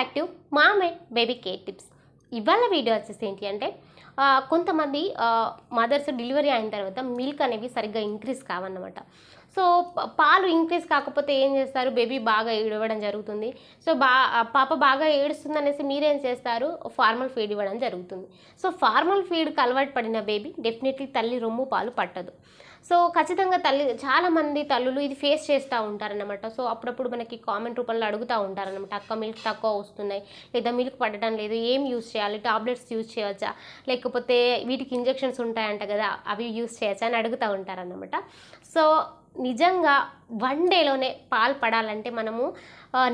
Back to mom and baby care tips ఇవాళ video వచ్చేసి ఏంటి అంటే కొంతమంది మదర్స్ డెలివరీ అయిన తర్వాత మిల్క్ అనేవి సరిగ్గా ఇంక్రీజ్ కావన్నమాట. సో పాలు ఇంక్రీజ్ కాకపోతే ఏం చేస్తారు? బేబీ బాగా ఏడవడం జరుగుతుంది. సో బా పాప బాగా ఏడుస్తుంది అనేసి మీరేం చేస్తారు? ఫార్మల్ ఫీడ్ ఇవ్వడం జరుగుతుంది. సో ఫార్మల్ ఫీడ్కి అలవాటు పడిన బేబీ డెఫినెట్లీ తల్లి రొమ్ము పాలు పట్టదు. సో ఖచ్చితంగా తల్లి చాలామంది తల్లులు ఇది ఫేస్ చేస్తూ ఉంటారనమాట సో అప్పుడప్పుడు మనకి కామెంట్ రూపంలో అడుగుతూ ఉంటారనమాట అక్క మిల్క్ తక్కువ వస్తున్నాయి. లేదా మిల్క్ పడడం లేదు. ఏం యూస్ చేయాలి? టాబ్లెట్స్ యూస్ చేయవచ్చా? లేకపోతే వీటికి ఇంజెక్షన్స్ ఉంటాయంట కదా అవి యూస్ చేయొచ్చా అని అడుగుతూ ఉంటారనమాట సో నిజంగా వన్ డేలోనే పాలు పడాలంటే మనము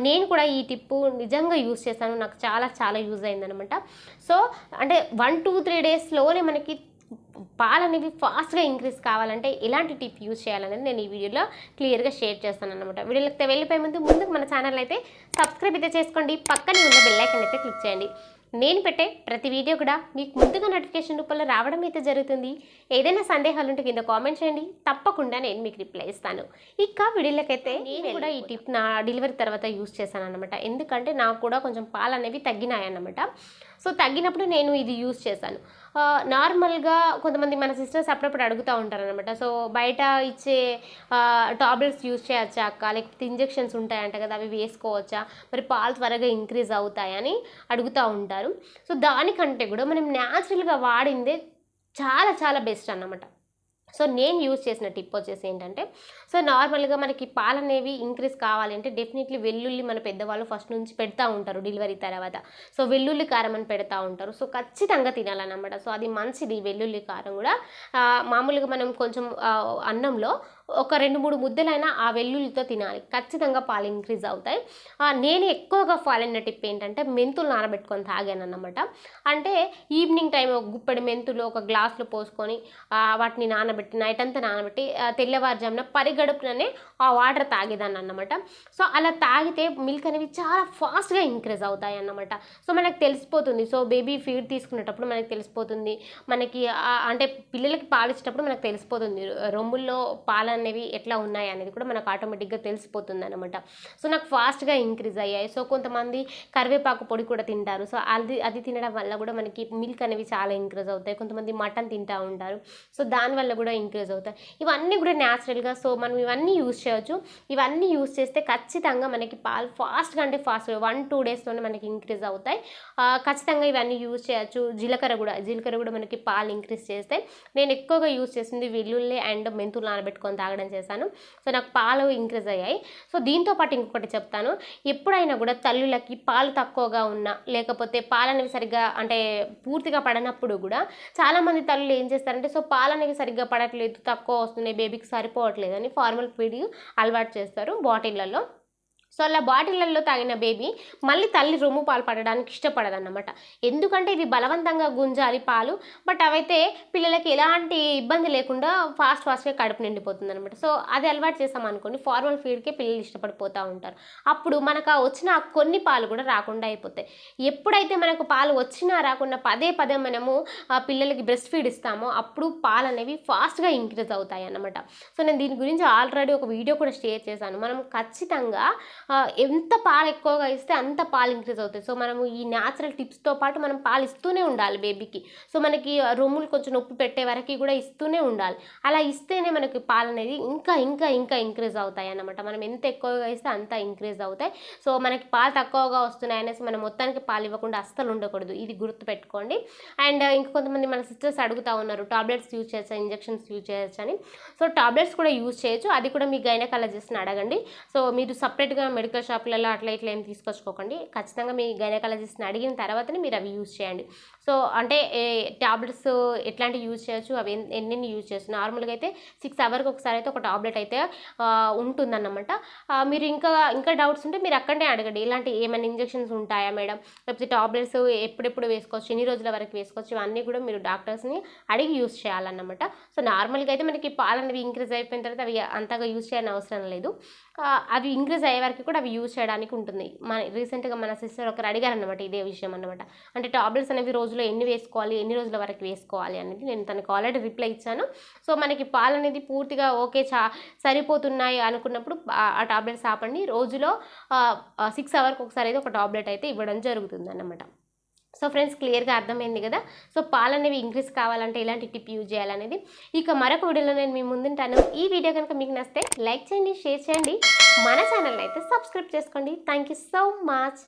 నేను కూడా ఈ టిప్పు నిజంగా యూజ్ చేశాను. నాకు చాలా చాలా యూజ్ అయిందనమాట సో అంటే వన్ టూ త్రీ డేస్లోనే మనకి పాలు అనేవి ఫాస్ట్గా ఇంక్రీజ్ కావాలంటే ఎలాంటి టిప్ యూజ్ చేయాలనేది నేను ఈ వీడియోలో క్లియర్గా షేర్ చేస్తాను అనమాట వీడియోకి వెళ్ళిపోయే ముందు ముందుకు మన ఛానల్ అయితే సబ్స్క్రైబ్ అయితే చేసుకోండి. పక్కనే ఉన్న బెల్ ఐకాన్ అయితే క్లిక్ చేయండి. నేను పెట్టే ప్రతి వీడియో కూడా మీకు ముందుగా నోటిఫికేషన్ రూపంలో రావడం అయితే జరుగుతుంది. ఏదైనా సందేహాలు ఉంటే కింద కామెంట్ చేయండి. తప్పకుండా నేను మీకు రిప్లై ఇస్తాను. ఇక వీడియోలకైతే నేను కూడా ఈ టిప్ నా డెలివరీ తర్వాత యూస్ చేశాను అనమాట ఎందుకంటే నాకు కూడా కొంచెం పాలు అనేవి తగ్గినాయి అన్నమాట సో తగ్గినప్పుడు నేను ఇది యూస్ చేశాను. నార్మల్గా కొంతమంది మన సిస్టర్స్ అప్పుడప్పుడు అడుగుతూ ఉంటారనమాట సో బయట ఇచ్చే టాబ్లెట్స్ యూస్ చేయొచ్చా అక్క? లేకపోతే ఇంజెక్షన్స్ ఉంటాయంట కదా అవి వేసుకోవచ్చా? మరి పాలు త్వరగా ఇంక్రీజ్ అవుతాయని అడుగుతూ ఉంటారు. సో దానికంటే కూడా మనం న్యాచురల్గా వాడిందే చాలా చాలా బెస్ట్ అన్నమాట. సో నేను యూజ్ చేసిన టిప్ వచ్చేసి ఏంటంటే సో నార్మల్గా మనకి పాలు అనేవి ఇంక్రీజ్ కావాలంటే డెఫినెట్లీ వెల్లుల్లి మన పెద్దవాళ్ళు ఫస్ట్ నుంచి పెడతా ఉంటారు డెలివరీ తర్వాత. సో వెల్లుల్లి కారం అని పెడతా ఉంటారు. సో ఖచ్చితంగా తినాలన్నమాట. సో అది మంచిది వెల్లుల్లి కారం కూడా. మామూలుగా మనం కొంచెం అన్నంలో ఒక రెండు మూడు ముద్దలైనా ఆ వెల్లుల్లితో తినాలి. ఖచ్చితంగా పాలు ఇంక్రీజ్ అవుతాయి. నేను ఎక్కువగా ఫాలో అయిన టిప్ ఏంటంటే మెంతులు నానబెట్టుకొని తాగాను అన్నమాట అంటే ఈవినింగ్ టైం ఒక గుప్పెడు మెంతులు ఒక గ్లాసులో పోసుకొని వాటిని నానబెట్టి నైట్ అంతా నానబెట్టి తెల్లవారుజామున పరిగడుపుననే ఆ వాటర్ తాగేదాన్ని అన్నమాట సో అలా తాగితే మిల్క్ అనేవి చాలా ఫాస్ట్గా ఇంక్రీజ్ అవుతాయి అన్నమాట సో మనకు తెలిసిపోతుంది. సో బేబీ ఫీడ్ తీసుకునేటప్పుడు మనకి తెలిసిపోతుంది. మనకి అంటే పిల్లలకి పాలు ఇచ్చేటప్పుడు మనకు తెలిసిపోతుంది. రొమ్ముల్లో పాల అనేవి ఎట్లా ఉన్నాయి అనేది కూడా మనకు ఆటోమేటిక్గా తెలిసిపోతుంది అనమాట సో నాకు ఫాస్ట్గా ఇంక్రీజ్ అయ్యాయి. సో కొంతమంది కరివేపాకు పొడి కూడా తింటారు. సో అది అది తినడం వల్ల కూడా మనకి మిల్క్ అనేవి చాలా ఇంక్రీజ్ అవుతాయి. కొంతమంది మటన్ తింటూ ఉంటారు. సో దానివల్ల కూడా ఇంక్రీజ్ అవుతాయి. ఇవన్నీ కూడా న్యాచురల్గా సో మనం ఇవన్నీ యూస్ చేయొచ్చు. ఇవన్నీ యూస్ చేస్తే ఖచ్చితంగా మనకి పాలు ఫాస్ట్గా అంటే ఫాస్ట్గా వన్ టూ డేస్లోనే మనకి ఇంక్రీజ్ అవుతాయి. ఖచ్చితంగా ఇవన్నీ యూస్ చేయొచ్చు. జీలకర్ర కూడా జీలకర్ర కూడా మనకి పాలు ఇంక్రీజ్ చేస్తే నేను ఎక్కువగా యూస్ చేసింది వెల్లుల్లి అండ్ మెంతులు నానబెట్టుకొని తాగడం చేశాను. సో నాకు పాలు ఇంక్రీజ్ అయ్యాయి. సో దీంతో పాటు ఇంకొకటి చెప్తాను. ఎప్పుడైనా కూడా తల్లులకి పాలు తక్కువగా ఉన్నా లేకపోతే పాలు అనేవి సరిగ్గా అంటే పూర్తిగా పడనప్పుడు కూడా చాలామంది తల్లులు ఏం చేస్తారంటే సో పాలు అనేవి సరిగ్గా పడట్లేదు తక్కువ వస్తున్నాయి బేబీకి సరిపోవట్లేదు అని ఫార్మల్ ఫీడ్ అలవాటు చేస్తారు బాటిళ్ళల్లో సో అలా బాటిళ్ళల్లో తాగిన బేబీ మళ్ళీ తల్లి రొమ్ము పాలు పడడానికి ఇష్టపడదన్నమాట. ఎందుకంటే ఇవి బలవంతంగా గుంజాలి పాలు బట్ అవైతే పిల్లలకి ఎలాంటి ఇబ్బంది లేకుండా ఫాస్ట్ ఫాస్ట్గా కడుపు నిండిపోతుంది అనమాట సో అది అలవాటు చేసామనుకోండి ఫార్మల్ ఫీడ్కే పిల్లలు ఇష్టపడిపోతూ ఉంటారు. అప్పుడు మనకు ఆ వచ్చిన కొన్ని పాలు కూడా రాకుండా అయిపోతాయి. ఎప్పుడైతే మనకు పాలు వచ్చినా రాకుండా పదే పదే మనము ఆ పిల్లలకి బ్రెస్ట్ ఫీడ్ ఇస్తామో అప్పుడు పాలు అనేవి ఫాస్ట్గా ఇంక్రీజ్ అవుతాయి అన్నమాట సో నేను దీని గురించి ఆల్రెడీ ఒక వీడియో కూడా షేర్ చేశాను. మనం ఖచ్చితంగా ఎంత పాలు ఎక్కువగా ఇస్తే అంత పాలు ఇంక్రీజ్ అవుతాయి. సో మనము ఈ న్యాచురల్ టిప్స్తో పాటు మనం పాలు ఇస్తూనే ఉండాలి బేబీకి సో మనకి రొమ్ములు కొంచెం నొప్పి పెట్టే వరకు కూడా ఇస్తూనే ఉండాలి. అలా ఇస్తేనే మనకి పాలు అనేది ఇంకా ఇంకా ఇంకా ఇంక్రీజ్ అవుతాయి అన్నమాట. మనం ఎంత ఎక్కువగా ఇస్తే అంత ఇంక్రీజ్ అవుతాయి. సో మనకి పాలు తక్కువగా వస్తున్నాయి అనేసి మనం మొత్తానికి పాలు ఇవ్వకుండా అస్సలు ఉండకూడదు. ఇది గుర్తుపెట్టుకోండి. అండ్ ఇంకా కొంతమంది మన సిస్టర్స్ అడుగుతూ ఉన్నారు టాబ్లెట్స్ యూజ్ చేయొచ్చా? ఇంజెక్షన్స్ యూజ్ చేయొచ్చా? అని. సో టాబ్లెట్స్ కూడా యూజ్ చేయొచ్చు. అది కూడా మీ గైనకాలజిస్ట్ని అడగండి. సో మీరు సపరేట్గా మెడికల్ షాప్లలో అట్లా ఇట్లా ఏం తీసుకొచ్చుకోకండి. ఖచ్చితంగా మీ గైనకాలజిస్ట్ని అడిగిన తర్వాతనే మీరు అవి యూజ్ చేయండి. సో అంటే టాబ్లెట్స్ ఎట్లాంటివి యూజ్ చేయొచ్చు? అవి ఎన్ని ఎన్నెన్ని యూజ్ చేయొచ్చు? నార్మల్గా అయితే సిక్స్ అవర్కి ఒకసారి అయితే ఒక టాబ్లెట్ అయితే ఉంటుందన్నమాట. మీరు ఇంకా ఇంకా డౌట్స్ ఉంటే మీరు అక్కడే అడగండి. ఇలాంటి ఏమైనా ఇంజెక్షన్స్ ఉంటాయా మేడం? లేకపోతే టాబ్లెట్స్ ఎప్పుడెప్పుడు వేసుకోవచ్చు? ఎన్ని రోజుల వరకు వేసుకోవచ్చు? ఇవన్నీ కూడా మీరు డాక్టర్స్ని అడిగి యూజ్ చేయాలన్నమాట. సో నార్మల్గా అయితే మనకి పాలు అనేవి ఇంక్రీజ్ అయిపోయిన తర్వాత అవి అంతగా యూజ్ చేయని అవసరం లేదు అవి ఇంక్రీజ్ అయ్యే వరకు కూడా అవి యూజ్ చేయడానికి ఉంటుంది. మన రీసెంట్గా మన సిస్టర్ ఒకరు అడిగారు అనమాట ఇదే విషయం అనమాట అంటే టాబ్లెట్స్ అనేవి రోజులో ఎన్ని వేసుకోవాలి ఎన్ని రోజుల వరకు వేసుకోవాలి అనేది నేను తనకు ఆల్రెడీ రిప్లై ఇచ్చాను. సో మనకి పాలు అనేది పూర్తిగా ఓకే చా సరిపోతున్నాయి అనుకున్నప్పుడు ఆ టాబ్లెట్స్ ఆపండి. రోజులో సిక్స్ అవర్కి ఒకసారి అయితే ఒక టాబ్లెట్ అయితే ఇవ్వడం జరుగుతుంది అన్నమాట సో ఫ్రెండ్స్ క్లియర్గా అర్థమైంది కదా? సో పాలు అనేవి ఇంక్రీజ్ కావాలంటే ఇలాంటి టిప్ యూజ్ చేయాలనేది. ఇక మరొక వీడియోలో నేను మీ ముందుంటాను. ఈ వీడియో కనుక మీకు నచ్చితే లైక్ చేయండి షేర్ చేయండి. మన ఛానల్ని అయితే సబ్స్క్రైబ్ చేసుకోండి. Thank you so much.